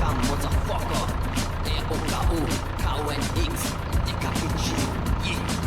Dicker Motherfucker. R-O-K-O, K-O-N-X, dicker Bitch. Yeah.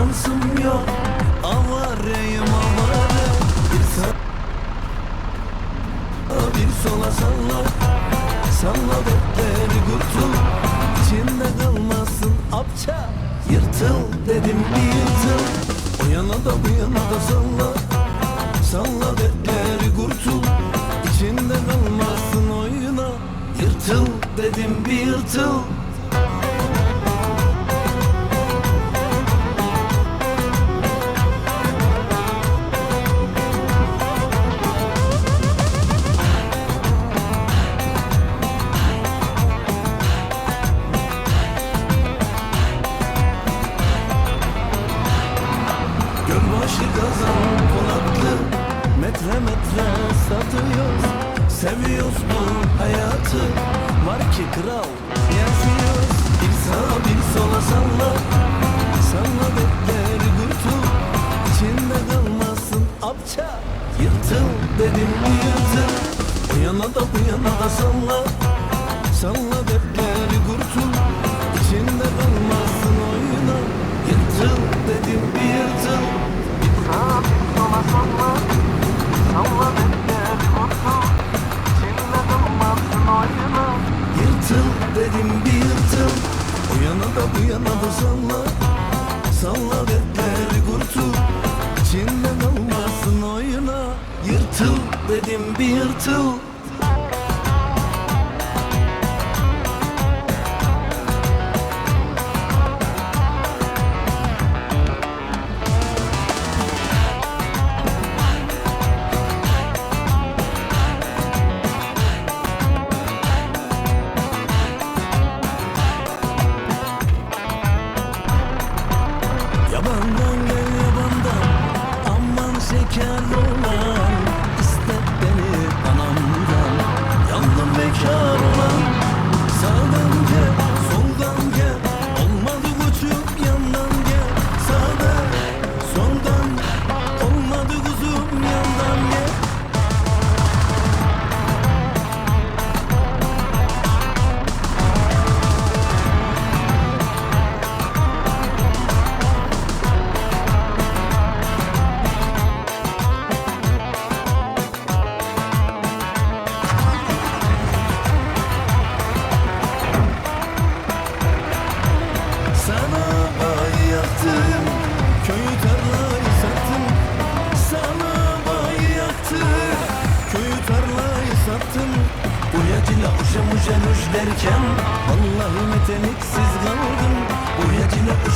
Şansım yok. Avareyim avare Bir sağa bir sola salla. Salla bekleri kurtul. İçinde kalmasın apça. Yırtıl dedim bir yırtıl. O yana da bu yana da salla. Salla bekleri kurtul. İçinde kalmasın oyuna. Yırtıl dedim bir yırtıl satıyoruz Seviyoruz bu hayatı. Var ki kral yaşıyoruz. Bir sağa bir sola salla. Salla bekleri kurtul İçinde kalmasın apça. Yırtıl dedim yırtıl. O yana da bu yana da salla. Salla bekleri dedim bir yırtıl O yana da bu yana da salla. Salla bekleri kurtul İçinde kalmasın oyuna. Yırtıl dedim bir yırtıl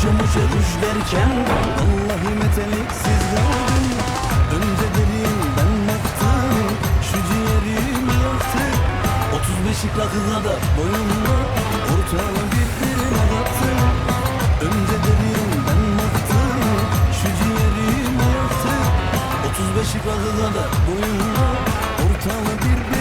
Başımıza ruj derken Allah'ı meteliksiz kaldım Önce dedim ben baktım Şu ciğerim yaktı. 35 yıkla kıza da boyunda Ortağı birbirine kattı Önce dedim ben baktım Şu ciğerim yaktı. 35 yıkla kıza da boyunda Ortağı birbirine